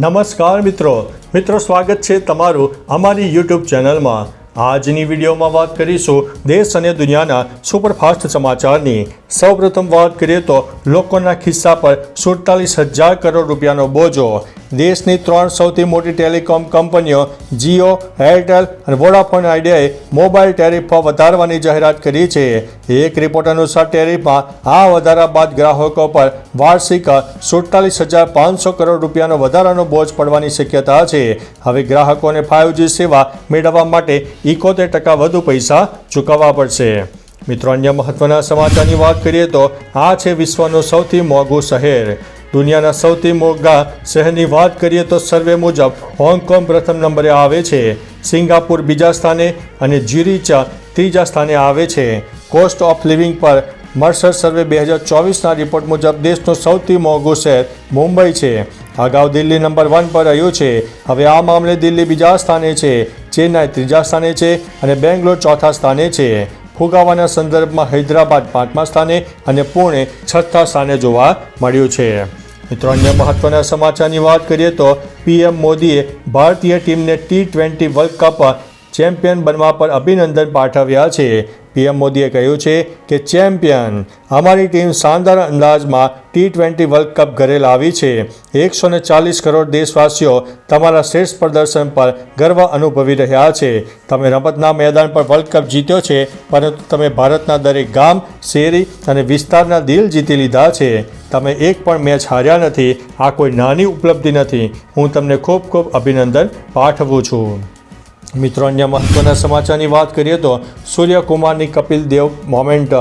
નમસ્કાર મિત્રો. મિત્રો, સ્વાગત છે તમારું અમારી યુટ્યુબ ચેનલમાં. આજની વિડીયોમાં વાત કરીશું દેશ અને દુનિયાના સુપરફાસ્ટ સમાચારની. સૌપ્રથમ વાત કરીએ તો લોકોના ખિસ્સા પર સુડતાલીસ હજાર કરોડ રૂપિયાનો બોજો. દેશની ત્રણ સૌથી મોટી ટેલિકોમ કંપનીઓ જીઓ, એરટેલ અને વોડાફોન આઈડિયાએ મોબાઈલ ટેરિફ વધારવાની જાહેરાત કરી છે. એક રિપોર્ટ અનુસાર ટેરિફમાં આ વધારા બાદ ગ્રાહકો પર વાર્ષિક સુડતાલીસ હજાર પાંચસો કરોડ રૂપિયાનો વધારાનો બોજ પડવાની શક્યતા છે. હવે ગ્રાહકોને ફાઇવજી સેવા મેળવવા માટે ઇકોતેર ટકા વધુ પૈસા ચૂકવવા પડશે. મિત્રો, અન્ય મહત્વના સમાચારની વાત કરીએ તો આ છે વિશ્વનું સૌથી મોંઘું શહેર. દુનિયાના સૌથી મોંઘા શહેરની વાત કરીએ તો સર્વે મુજબ હોંગકોંગ પ્રથમ નંબરે આવે છે, સિંગાપુર બીજા સ્થાને અને જીરીચા ત્રીજા સ્થાને આવે છે. કોસ્ટ ઓફ લિવિંગ પર મર્સર સર્વે બે હજાર ચોવીસના રિપોર્ટ મુજબ દેશનું સૌથી મોંઘું શહેર મુંબઈ છે. અગાઉ દિલ્હી નંબર વન પર રહ્યું છે. હવે આ મામલે દિલ્હી બીજા સ્થાને છે, ચેન્નાઈ ત્રીજા સ્થાને છે અને બેંગ્લોર ચોથા સ્થાને છે. ફુગાવાના સંદર્ભમાં હૈદરાબાદ પાંચમા સ્થાને અને પુણે છઠ્ઠા સ્થાને જોવા મળ્યું છે. મિત્રો, અન્ય મહત્વના સમાચારની વાત કરીએ તો પીએમ મોદીએ ભારતીય ટીમને T twenty world cup champion બનવા પર અભિનંદન પાઠવ્યા છે. પીએમ મોદીએ કહ્યું છે કે ચેમ્પિયન અમારી ટીમ શાનદાર અંદાજમાં ટી ટ્વેન્ટી વર્લ્ડ કપ ઘરે લાવી છે. એકસો ને ચાલીસ કરોડ દેશવાસીઓ તમારા શ્રેષ્ઠ પ્રદર્શન પર ગર્વ અનુભવી રહ્યા છે. તમે રમતના મેદાન પર વર્લ્ડ કપ જીત્યો છે, પરંતુ તમે ભારતના દરેક ગામ, શેરી અને વિસ્તારના દિલ જીતી લીધા છે. તમે એક પણ મેચ હાર્યા નથી. આ કોઈ નાની ઉપલબ્ધિ નથી. હું તમને ખૂબ ખૂબ અભિનંદન પાઠવું છું. મિત્રો, અન્ય મહત્વના સમાચારની વાત કરીએ તો સૂર્યકુમારની કપિલ દેવ મોમેન્ટ,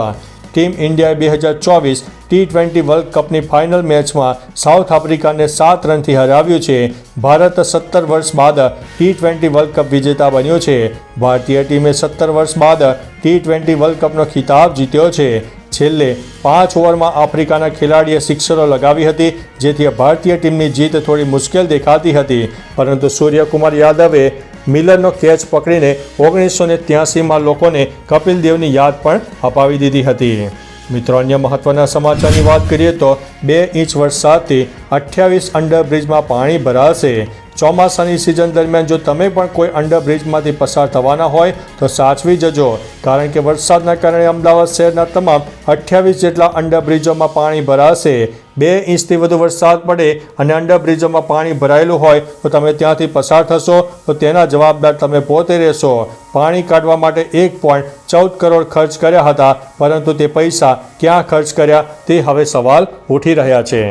ટીમ ઇન્ડિયાએ બે હજાર ચોવીસ ટી ટ્વેન્ટી વર્લ્ડ કપની ફાઇનલ મેચમાં સાઉથ આફ્રિકાને સાત રનથી હરાવ્યું છે. ભારત સત્તર વર્ષ બાદ ટી ટ્વેન્ટી વર્લ્ડ કપ વિજેતા બન્યો છે. ભારતીય ટીમે સત્તર વર્ષ બાદ ટી ટ્વેન્ટી વર્લ્ડ કપનો ખિતાબ જીત્યો છે. છેલ્લે પાંચ ઓવરમાં આફ્રિકાના ખેલાડીએ સિક્સરો લગાવી હતી, જેથી ભારતીય ટીમની જીત થોડી મુશ્કેલ દેખાતી હતી. પરંતુ સૂર્યકુમાર યાદવે મિલરનો કેચ પકડીને ઓગણીસો ને ત્યાસીમાં લોકોને કપિલ દેવની યાદ પણ અપાવી દીધી હતી. મિત્રો, અન્ય મહત્વના સમાચારની વાત કરીએ તો બે ઇંચ વરસાદથી અઠ્યાવીસ અંડરબ્રિજમાં પાણી ભરાશે. ચોમાસાની સિઝન દરમિયાન જો તમે પણ કોઈ અંડરબ્રિજમાંથી પસાર થવાના હોય, તો સાચવી જજો. કારણ કે વરસાદના કારણે અમદાવાદ શહેરના તમામ અઠ્યાવીસ જેટલા અંડરબ્રિજોમાં પાણી ભરાશે. બે ઇંચથી વધુ વરસાદ પડે અને અંડરબ્રિજોમાં પાણી ભરાયેલું હોય તો તમે ત્યાંથી પસાર થશો, તો તેના જવાબદાર તમે પોતે રહેશો. પાણી કાઢવા માટે એક પોઈન્ટ ચૌદ કરોડ ખર્ચ કર્યા હતા, પરંતુ તે પૈસા ક્યાં ખર્ચ કર્યા તે હવે સવાલ ઉઠી રહ્યા છે.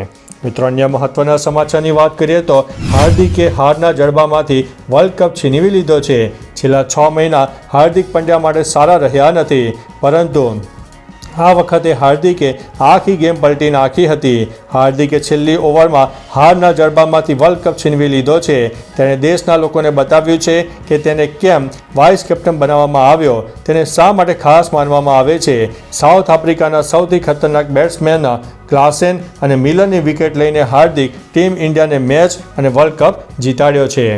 મિત્રો, અન્ય મહત્વના સમાચારની વાત કરીએ તો હાર્દિકે હારના જડબામાંથી વર્લ્ડ કપ છીનવી લીધો છે. છેલ્લા છ મહિના હાર્દિક પંડ્યા માટે સારા રહ્યા નથી, પરંતુ આ વખતે હાર્દિકે આખી ગેમ પલટી નાખી હતી. હાર્દિકે છેલ્લી ઓવરમાં હારના જડબામાંથી વર્લ્ડ કપ છીનવી લીધો છે. તેણે દેશના લોકોને બતાવ્યું છે કે તેને કેમ વાઇસ કેપ્ટન બનાવવામાં આવ્યો. તેને શા માટે ખાસ માનવામાં આવે છે? સાઉથ આફ્રિકાના સૌથી ખતરનાક બેટ્સમેન ક્લાસેન અને મિલરની વિકેટ લઈને હાર્દિક ટીમ ઇન્ડિયાને મેચ અને વર્લ્ડ કપ જીતાડ્યો છે.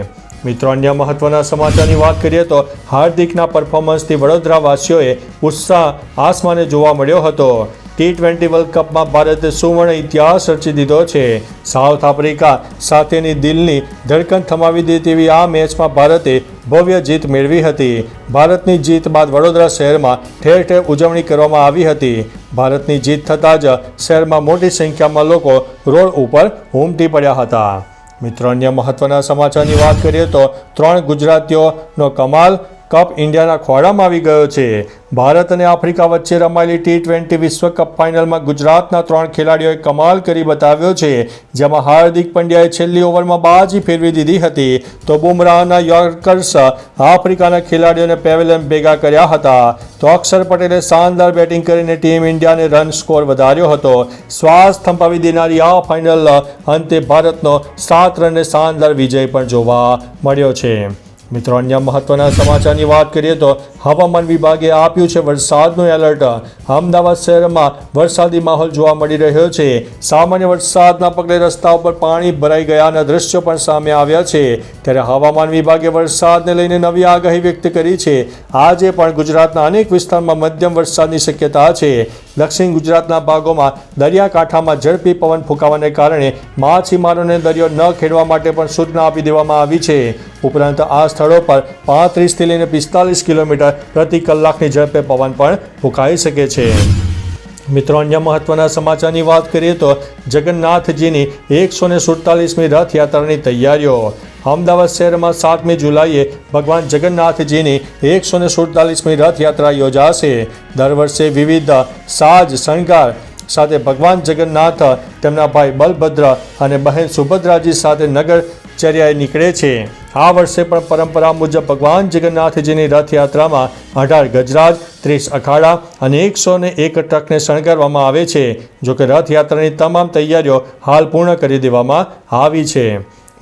મિત્રો, અન્ય મહત્વના સમાચારની વાત કરીએ તો હાર્દિકના પરફોર્મન્સથી વડોદરાવાસીઓએ ઉત્સાહ આસમાને જોવા મળ્યો હતો. ટી ટ્વેન્ટી વર્લ્ડ કપમાં ભારતે સુવર્ણ ઇતિહાસ રચી દીધો છે. સાઉથ આફ્રિકા સાથેની દિલની ધડકન થમાવી દે તેવી આ મેચમાં ભારતે ભવ્ય જીત મેળવી હતી. ભારતની જીત બાદ વડોદરા શહેરમાં ઠેર ઠેર ઉજવણી કરવામાં આવી હતી. ભારતની જીત થતાં જ શહેરમાં મોટી સંખ્યામાં લોકો રોડ ઉપર ઉમટી પડ્યા હતા. મિત્રો અન્ય મહત્વના સમાચારની વાત કરીએ તો ત્રણ ગુજરાતીઓનો કમાલ કપ ઇન્ડિયાના ખોળામાં આવી ગયો છે. ભારત અને આફ્રિકા વચ્ચે રમાયેલી ટી ટ્વેન્ટી વિશ્વ કપ ફાઇનલમાં ગુજરાતના ત્રણ ખેલાડીઓએ કમાલ કરી બતાવ્યો છે. જેમાં હાર્દિક પંડ્યાએ છેલ્લી ઓવરમાં બાજી ફેરવી દીધી હતી. તો બુમરાહના યોર્કર્સ આફ્રિકાના ખેલાડીઓને પેવેલિયન ભેગા કર્યા હતા. તો અક્ષર પટેલે શાનદાર બેટિંગ કરીને ટીમ ઇન્ડિયાને રન સ્કોર વધાર્યો હતો. શ્વાસ થંપાવી દેનારી આ ફાઇનલ અંતે ભારતનો સાત રનને શાનદાર વિજય પણ જોવા મળ્યો છે. મિત્રો, અન્ય મહત્વના સમાચારની વાત કરીએ તો હવામાન વિભાગે આપ્યું છે વરસાદનું એલર્ટ. અમદાવાદ શહેરમાં વરસાદી માહોલ જોવા મળી રહ્યો છે. સામાન્ય વરસાદના પગલે રસ્તા ઉપર પાણી ભરાઈ ગયાના દ્રશ્યો પણ સામે આવ્યા છે. ત્યારે હવામાન વિભાગે વરસાદને લઈને નવી આગાહી વ્યક્ત કરી છે. આજે પણ ગુજરાતના અનેક વિસ્તારમાં મધ્યમ વરસાદની શક્યતા છે. દક્ષિણ ગુજરાતના ભાગોમાં દરિયાકાંઠામાં ઝડપી પવન ફૂંકાવાને કારણે માછીમારોને દરિયો ન ખેડવા માટે પણ સૂચના આપી દેવામાં આવી છે. ઉપરાંત આ સ્થળો પર પાંત્રીસથી લઈને પિસ્તાલીસ કિલોમીટર પ્રતિ કલાકની ઝડપે પવન પણ ફૂંકાઈ શકે છે. મિત્રો, અન્ય મહત્વના સમાચારની વાત કરીએ તો જગન્નાથજીની એકસો ને સુડતાલીસમી રથયાત્રાની તૈયારીઓ. અમદાવાદ શહેરમાં સાતમી જુલાઈએ ભગવાન જગન્નાથજીની એકસો ને સુડતાલીસમી રથયાત્રા યોજાશે. દર વર્ષે વિવિધ સાજ, શણગાર સાથે ભગવાન જગન્નાથ, તેમના ભાઈ બલભદ્ર અને બહેન સુભદ્રાજી સાથે નગરચર્યાએ નીકળે છે. આ વર્ષે પણ પરંપરા મુજબ ભગવાન જગન્નાથજીની રથયાત્રામાં અઢાર ગજરાજ, ત્રીસ અખાડા અને એકસો ને એક ટ્રકને શણગારવામાં આવે છે, જોકે રથયાત્રાની તમામ તૈયારીઓ હાલ પૂર્ણ કરી દેવામાં આવી છે.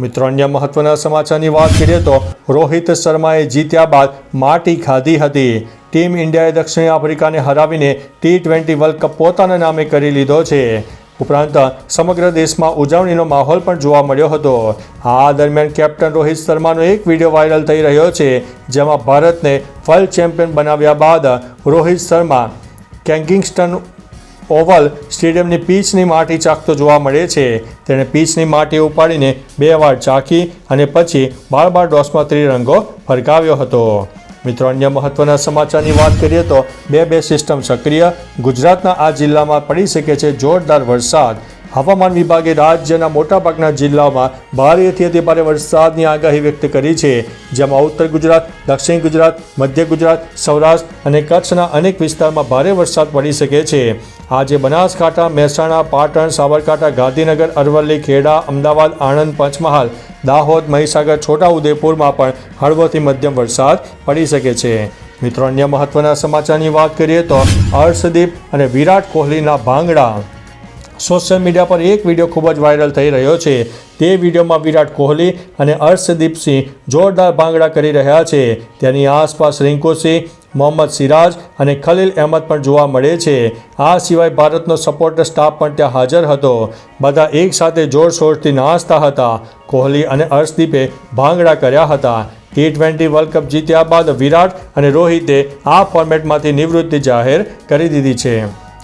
મિત્રો, અન્ય મહત્વના સમાચારની વાત કરીએ તો રોહિત શર્માએ જીત્યા બાદ માટી ખાધી હતી. ટીમ ઇન્ડિયાએ દક્ષિણ આફ્રિકાને હરાવીને ટી ટ્વેન્ટી વર્લ્ડ કપ પોતાના નામે કરી લીધો છે. ઉપરાંત સમગ્ર દેશમાં ઉજવણીનો માહોલ પણ જોવા મળ્યો હતો. આ દરમિયાન કેપ્ટન રોહિત શર્માનો એક વીડિયો વાયરલ થઈ રહ્યો છે, જેમાં ભારતને વર્લ્ડ ચેમ્પિયન બનાવ્યા બાદ રોહિત શર્મા કેંગિંગસ્ટન ઓવલ સ્ટેડિયમની પીચની માટી ચાખતો જોવા મળે છે. તેણે પીચની માટી ઉપાડીને બે વાર ચાખી અને પછી બાર બાર ડોસમાં ત્રિરંગો ફરકાવ્યો હતો. મિત્રો, અન્ય મહત્વના સમાચારની વાત કરીએ તો બે બે સિસ્ટમ સક્રિય. ગુજરાતના આ જિલ્લામાં પડી શકે છે જોરદાર વરસાદ. હવામાન વિભાગે રાજ્યના મોટાભાગના જિલ્લાઓમાં ભારેથી અતિ ભારે વરસાદની આગાહી વ્યક્ત કરી છે, જેમાં ઉત્તર ગુજરાત, દક્ષિણ ગુજરાત, મધ્ય ગુજરાત, સૌરાષ્ટ્ર અને કચ્છના અનેક વિસ્તારમાં ભારે વરસાદ પડી શકે છે. આજે બનાસકાંઠા, મહેસાણા, પાટણ, સાબરકાંઠા, ગાંધીનગર, અરવલ્લી, ખેડા, અમદાવાદ, આણંદ, પંચમહાલ, દાહોદ, મહીસાગર, છોટાઉદેપુરમાં પણ હળવોથી મધ્યમ વરસાદ પડી શકે છે. મિત્રો, અન્ય મહત્વના સમાચારની વાત કરીએ તો હર્ષદીપ અને વિરાટ કોહલીના ભાંગડા સોશિયલ મીડિયા પર એક વીડિયો ખૂબ જ વાયરલ થઈ રહ્યો છે. તે વિડીયોમાં વિરાટ કોહલી અને હર્ષદીપસિંહ જોરદાર ભાંગડા કરી રહ્યા છે. તેની આસપાસ રિંકુસિંહ મોહમ્મદ સિરાજ અને ખલીલ અહેમદ પણ જોવા મળે છે. આ સિવાય ભારતનો સપોર્ટર સ્ટાફ પણ ત્યાં હાજર હતો. બધા એકસાથે જોરશોરથી નાચતા હતા. કોહલી અને અર્શદીપે ભાંગડા કર્યા હતા. ટી ટ્વેન્ટી વર્લ્ડ કપ જીત્યા બાદ વિરાટ અને રોહિતે આ ફોર્મેટમાંથી નિવૃત્તિ જાહેર કરી દીધી છે.